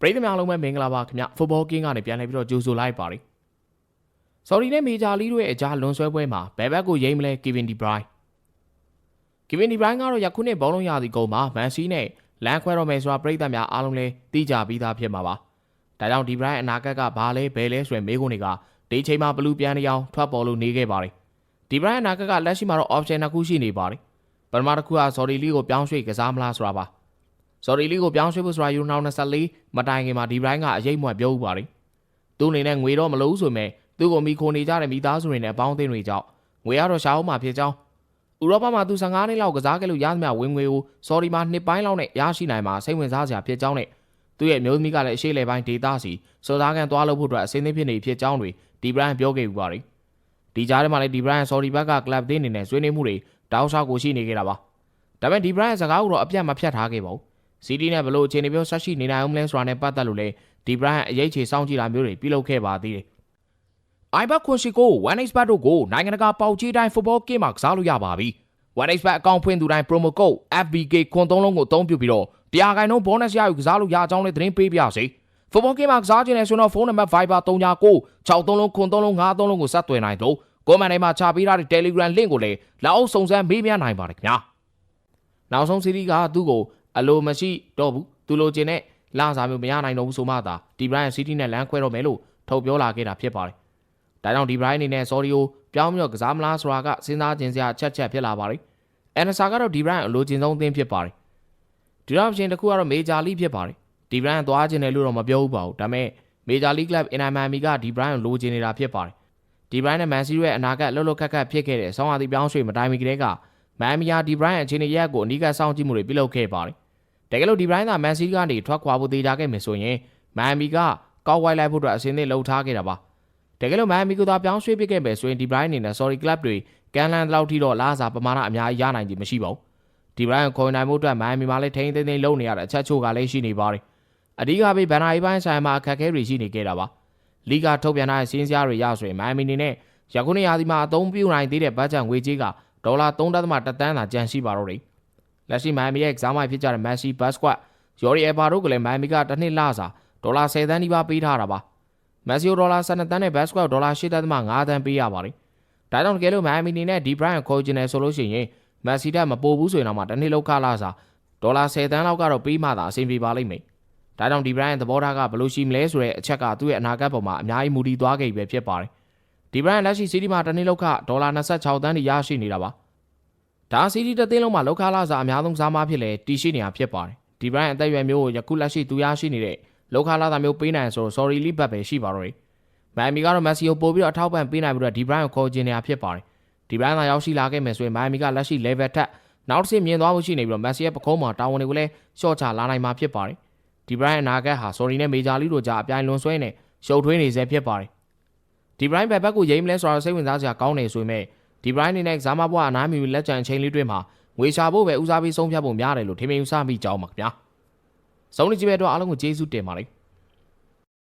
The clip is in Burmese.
ပရိသတ်များအားလုံးပဲမင်္ဂလာပါခင်ဗျဖုတ်ဘောကင်းကနေပြန်လည်ပြီးတော့ကြိုဆိုလိုက်ပါရစေဆော်ဒီနဲ့မေဂျာလီတို့ရဲ့အကြားလွန်ဆွဲပွဲမှာဘယ်ဘက်ကိုရိမ့်မလဲကီဗင်ဒီဘရိုင်းကီဗင်ဒီဘရိုင်းကတော့ယခုနှစ်ဘောလုံးရာသီကုန်မှာမန်စီနဲ့လန်ခွဲတော်မယ်ဆိုတာပရိသတ်များအားလုံးလည်းသိကြပြီးသားဖြစ်မှာပါဒါကြောင့်ဒီဘရိုင်းအနာဂတ်ကဘာလဲဘယ်လဲဆိုရင်မေးခွန်းတွေကဒီချိန်မှာဘလူးပြန်တစ်ယောင်ထွက်ပေါ်လို့နေခဲ့ပါတယ်ဒီဘရိုင်းအနာဂတ်ကလက်ရှိမှာတော့ option တစ်ခုရှိနေပါတယ်ပထမတစ်ခုကဆော်ဒီလီကိုပြောင်းရွှေ့ကစားမလားဆိုတာပါ ဆော်ဒီလီကိုပြောင်းရွှေ့ဖို့ဆိုတာယူနို24မတိုင်ခင်မှာဒီဘရိုင်းကအရေးမွတ်ပြောဥပါတယ်။သူ့အနေနဲ့ငွေတော့မလို့ဆိုမဲ့သူ့ကိုမိခိုနေကြတဲ့မိသားစုတွေနဲ့အပေါင်းအသင်းတွေကြောင့်ငွေရတော့ရှားအောင်မှာဖြစ်ကြောင်းဥရောပမှာသူ15နှစ်လောက်ကစားခဲ့လို့ရသမျှဝင်ငွေကိုဆော်ဒီမှာနှစ်ပိုင်းလောက်နဲ့ရရှိနိုင်မှာစိတ်ဝင်စားစရာဖြစ်ကြောင်းနဲ့သူ့ရဲ့မျိုးသမီးကလည်းအရှိလေပိုင်းဒေတာစီစောသားကန်သွားလို့ဖို့အတွက်အစင်းသင်းဖြစ်နေဖြစ်ကြောင်းတွေဒီဘရိုင်းပြောခဲ့ဥပါတယ်။ဒီကြားထဲမှာလည်းဒီဘရိုင်းဆော်ဒီဘက်ကကလပ်သင်းအနေနဲ့ဆွေးနွေးမှုတွေတောက်လျှောက်ကိုရှိနေခဲ့တာပါ။ဒါပေမဲ့ဒီဘရိုင်းရဲ့စကားကိုတော့အပြတ်မဖြတ်ထားခဲ့ပါဘူး။ စီးတီးနဲ့ဘလို့အခြေအနေပြောဆက်ရှိနေနိုင်အောင်မလဲဆိုတာနဲ့ပတ်သက်လို့လေဒီဘရိုင်းအရေးချေစောင့်ကြည့်တာမျိုးတွေပြုလုပ်ခဲ့ပါသေးတယ်။ iBet ခွန်ရှိကို 1xbet တို့ကိုနိုင်ငံတကာပေါက်ကြီးတိုင်း football game မှာကစားလို့ရပါပြီ။ 1xbet အကောင့်ဖွင့်သူတိုင်း promo code FBK ခွန်သုံးလုံးကိုအသုံးပြုပြီးတော့တရားခိုင်နှုန်း bonus ရယူကစားလို့ရအောင်လည်းသတင်းပေးပြစေ။ football game မှာကစားခြင်းနဲ့ဆိုတော့ဖုန်းနံပါတ် Viber 39 63လုံးခွန်သုံးလုံး53လုံးကိုဆက်သွယ်နိုင်တော့ကိုမန်တိုင်းမှာချပေးထားတဲ့ Telegram link ကိုလည်းလောက်အောင်စုံစမ်းမေးမြန်းနိုင်ပါတယ်ခင်ဗျာ။နောက်ဆုံးစီးရီးကသူ့ကို အလိုမရှိတော့ဘူးသူလိုချင်တဲ့လစားမျိုးမရနိုင်တော့ဘူးဆိုမှသာဒီဘရိုင်းစီးတီးနဲ့လမ်းခွဲတော့မယ်လို့ထုတ်ပြောလာခဲ့တာဖြစ်ပါတယ်။ဒါကြောင့်ဒီဘရိုင်းအနေနဲ့ဆော်ဒီကိုပြောင်းပြီးတော့ကစားမလားဆိုတာကစဉ်းစားခြင်းစရာချက်ချက်ဖြစ်လာပါတယ်။အန်နဆာကတော့ဒီဘရိုင်းအလိုချင်ဆုံးအသင်းဖြစ်ပါတယ်။ဒီတော့အပြင်တစ်ခုကတော့မေဂျာလိဖြစ်ပါတယ်။ဒီဘရိုင်းသွားခြင်းတယ်လို့တော့မပြောဘူးပါဘူး။ဒါပေမဲ့မေဂျာလိကလပ်အင်နာမန်မီကဒီဘရိုင်းကိုလိုချင်နေတာဖြစ်ပါတယ်။ဒီဘရိုင်းနဲ့မန်စီရဲ့အနာဂတ်လှုပ်လှုပ်ခက်ခက်ဖြစ်ခဲ့တဲ့ဆောင်းအာတီပြောင်းရွှေ့မတိုင်မီကလေးကမန်မီယာဒီဘရိုင်းအခြေအနေရက်ကိုအနီးကပ်စောင့်ကြည့်မှုတွေပြုလုပ်ခဲ့ပါတယ်။ တကယ်လို့ဒီဘရိုင်းသာမန်စီးကနေထွက်ခွာဖို့သေးကြခဲ့မယ်ဆိုရင်မန်အမီကကောက်ဝိုက်လိုက်ဖို့အတွက်အစင်းသေးလှုပ်ထားခဲ့တာပါတကယ်လို့မန်အမီကသာပြောင်းရွှေ့ပစ်ခဲ့မယ်ဆိုရင်ဒီဘရိုင်းအနေနဲ့ sorry club တွေကန်လန်လောက်ထိတော့လာစားပမာဏအများကြီးရနိုင်ခြင်းမရှိပါဘူးဒီဘရိုင်းကိုခေါ်နိုင်မှုအတွက်မန်အမီမှာလည်းထိန်းသိမ်းသိမ်းလုပ်နေရတဲ့အချက်ချို့ကလည်းရှိနေပါတယ်အဓိကပေးဘန်နာအီပိုင်းဆိုင်မှာအခက်အခဲတွေရှိနေခဲ့တာပါလီဂါထုတ်ပြန်ထားတဲ့စီးစရာတွေရဆိုရင်မန်အမီအနေနဲ့ယခုနှစ်ရာသီမှာအသုံးပြုနိုင်သေးတဲ့ဘတ်ဂျက်ငွေကြေးကဒေါ်လာ3.1တန်းသာကျန်ရှိပါတော့တယ် လက်ရှိမန်အမီရဲ့ကစားမိုက်ဖြစ်ကြတဲ့မက်ဆီဘတ်စကွတ်ယော်ရီအဘာတို့ကလည်းမိုင်မီကတစ်နှစ်လစာဒေါ်လာ10သန်းနီးပါးပေးထားတာပါမက်ဆီယိုဒေါ်လာ12သန်းနဲ့ဘတ်စကွတ်ဒေါ်လာ8သန်းမှ5သန်းပေးရပါတယ်ဒါကြောင့်တကယ်လို့မိုင်မီနေနဲ့ဒီဘရိုင်းကိုခေါ်ချင်တယ်ဆိုလို့ရှိရင်မက်ဆီတက်မပို့ဘူးဆိုရင်တော့မှတစ်နှစ်လောက်ခလာစာဒေါ်လာ10သန်းလောက်ကတော့ပေးမှသာအဆင်ပြေပါလိမ့်မယ်ဒါကြောင့်ဒီဘရိုင်းရဲ့သဘောထားကဘယ်လိုရှိမလဲဆိုတဲ့အချက်ကသူ့ရဲ့အနာဂတ်ပေါ်မှာအများကြီးမူတည်သွားခဲ့ပြီပဲဖြစ်ပါတယ်ဒီဘရိုင်းလက်ရှိစီးတီမှာတစ်နှစ်လောက်ခဒေါ်လာ26သန်းတိရရှိနေတာပါ ဒါစီးတီတစ်သိန်းလုံးမှာလောက်ခလာစာအများဆုံးစားမဖြစ်လေတီရှိနေတာဖြစ်ပါတယ်ဒီဘရိုင်းအသက်အရွယ်မျိုးကိုယခုလက်ရှိသူရရှိနေတဲ့လောက်ခလာတာမျိုးပေးနိုင်ဆိုတော့ sorry လိဘတ်ပဲရှိပါတော့တယ်။မိုင်မီကတော့မက်ဆီကိုပို့ပြီးတော့အထောက်ပံ့ပေးနိုင်ပြီးတော့ဒီဘရိုင်းကိုခေါ်ချင်နေတာဖြစ်ပါတယ်။ဒီဘရိုင်းသာရောက်ရှိလာခဲ့မယ်ဆိုရင်မိုင်မီကလက်ရှိ level ထက်နောက်တစ်ဆင့်မြင်သွားဖို့ရှိနေပြီးတော့မက်ဆီရဲ့ပကုံးမှာတာဝန်တွေကိုလည်းရှော့ချလာနိုင်မှာဖြစ်ပါတယ်။ဒီဘရိုင်းအနာဂတ်ဟာ sorry နဲ့မေဂျာလီတို့ကြားအပြိုင်လွန်ဆွဲနေရှုပ်ထွေးနေစေဖြစ်ပါတယ်။ဒီဘရိုင်းဘက်ဘက်ကိုရိမ့်မလဲဆိုတာစိတ်ဝင်စားစရာကောင်းနေဆိုပေမဲ့ ဒီဘရိုင်းအနေနဲ့ဇာမဘွားအနားမီလက်ကျန်အချိန်လေးတွေမှာငွေရှာဖို့ပဲဦးစားပေးဆုံးဖြတ်ဖို့များတယ်လို့ထင်မြင်ယူဆမိကြောင်းပါခင်ဗျာ။ဆုံးနေကြည့်ပဲတော့အားလုံးကိုကျေးဇူးတင်ပါတယ်